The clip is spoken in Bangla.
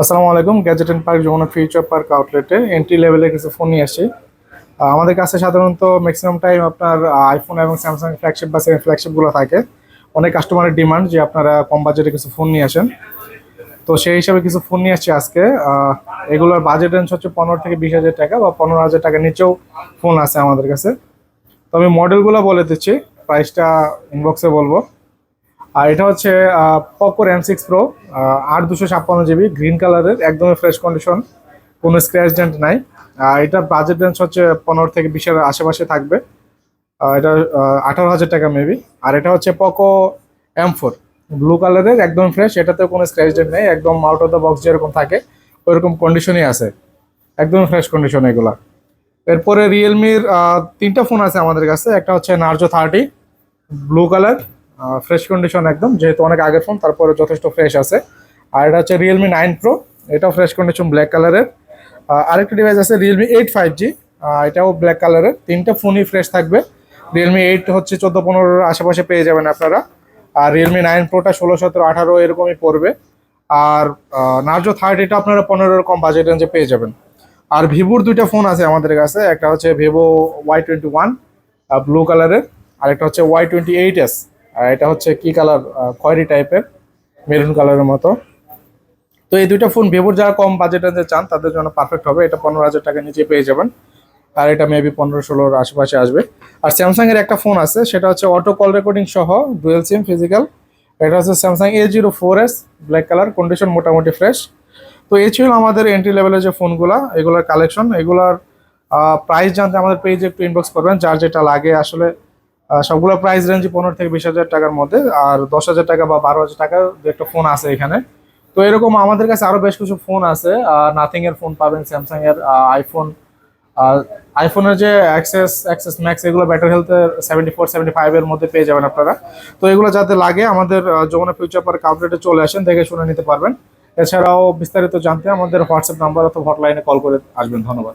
আসসালামু আলাইকুম gadget and park Jamuna future park আউটলেটে এন্ট্রি লেভেলের কিছু ফোন নিয়ে আসি। আমাদের কাছে সাধারণত ম্যাক্সিমাম টাইম আপনার আইফোন এবং স্যামসাং ফ্ল্যাগশিপ বা সেমি ফ্ল্যাগশিপগুলো থাকে। অনেক কাস্টমারের ডিমান্ড যে আপনারা কম বাজেটে কিছু ফোন নিয়ে আসেন। তো সেই হিসাবে কিছু ফোন নিয়ে আসছি আজকে। এগুলোর বাজেট রেঞ্জ হচ্ছে পনেরো থেকে বিশ হাজার টাকা বা পনেরো হাজার টাকার নিচেও ফোন আছে আমাদের কাছে। তো আমি মডেলগুলো বলে দিচ্ছি প্রাইসটা ইনবক্সে বলব। আর এটা হচ্ছে পকো র্যাম সিক্স প্রো আট দুশো ছাপ্পান্ন জিবি গ্রিন কালারের একদমই ফ্রেশ কন্ডিশন কোনো স্ক্র্যাচ ডেন্ট নাই। আর এটার বাজেট রেঞ্জ হচ্ছে পনেরো থেকে বিশের আশেপাশে থাকবে। এটা আঠারো হাজার টাকা মেবি আর এটা হচ্ছে পকো এম ফোর ব্লু কালারের একদম ফ্রেশ এটাতেও কোনো স্ক্র্যাচ ডেন্ট নেই, একদম আউট অফ দ্য বক্স যেরকম থাকে, ওইরকম কন্ডিশনই আছে। একদম ফ্রেশ কন্ডিশন এগুলা। এরপরে রিয়েলমির তিনটা ফোন আছে আমাদের কাছে, একটা হচ্ছে Narzo thirty blue colour fresh condition একদম, যেহেতু অনেক আগের ফোন তারপরে যথেষ্ট ফ্রেশ আছে। আর এটা হচ্ছে রিয়েলমি নাইন প্রো এটাও ফ্রেশ কন্ডিশন ব্ল্যাক কালারের আরেকটা ডিভাইস আছে রিয়েলমি এইট ফাইভ জি এটাও ব্ল্যাক কালারের তিনটা ফোনই ফ্রেশ থাকবে। রিয়েলমি এইট হচ্ছে চোদ্দ পনেরোর আশেপাশে পেয়ে যাবেন আপনারা। আর রিয়েলমি নাইন প্রোটা ষোলো, সতেরো, আঠারো এরকমই পড়বে। আর নার্জো থার্টিটা আপনারা পনেরো কম বাজেট রেঞ্জে পেয়ে যাবেন। আর ভিভোর দুইটা ফোন আছে আমাদের কাছে। একটা হচ্ছে Vivo Y twenty one blue কালারের আর একটা হচ্ছে ওয়াই টোয়েন্টি এইট এস আর এটা হচ্ছে কি কালার? খয়েরি টাইপের, মেরুন কালারের মতো। তো এই দুইটা ফোন ভিভোর যারা কম বাজেট চান, তাদের জন্য পারফেক্ট হবে। এটা পনেরো হাজার টাকা নিচে পেয়ে যাবেন। আর এটা মেবি পনেরো ষোলোর আশেপাশে আসবে। আর স্যামসাং এর একটা ফোন আছে, সেটা হচ্ছে অটো কল রেকর্ডিং সহ ডুয়েল সিম ফিজিক্যাল এটা হচ্ছে Samsung A zero four S black colour condition মোটামুটি ফ্রেশ তো এই ছিল আমাদের এন্ট্রি লেভেলের যে ফোনগুলো এগুলোর কালেকশন এগুলোর প্রাইস জানতে আমাদের পেজে একটু ইনবক্স করবেন। যার যেটা লাগে আসলে সবগুলো প্রাইস রেঞ্জ পনেরো থেকে বিশ হাজার টাকার মধ্যে, আর দশ হাজার টাকা বা বারো হাজার টাকার দু একটা ফোন আছে এখানে। তো এরকম আমাদের কাছে আরও বেশ কিছু ফোন আছে নাথিং এর ফোন পাবেন স্যামসাং এর আইফোন আইফোনের যে অ্যাক্সেস অ্যাক্সেস ম্যাক্স এগুলো ব্যাটারি হেলথের সেভেন্টি ফোর সেভেন্টি ফাইভের মধ্যে পেয়ে যাবেন আপনারা। তো এগুলো যাতে লাগে, আমাদের যমুনা ফিউচার পার্ক আউটলেটে চলে আসেন, দেখে শুনে নিতে পারবেন। এছাড়াও বিস্তারিত জানতে আমাদের হোয়াটসঅ্যাপ নাম্বার অথবা হটলাইনে কল করে আসবেন। ধন্যবাদ।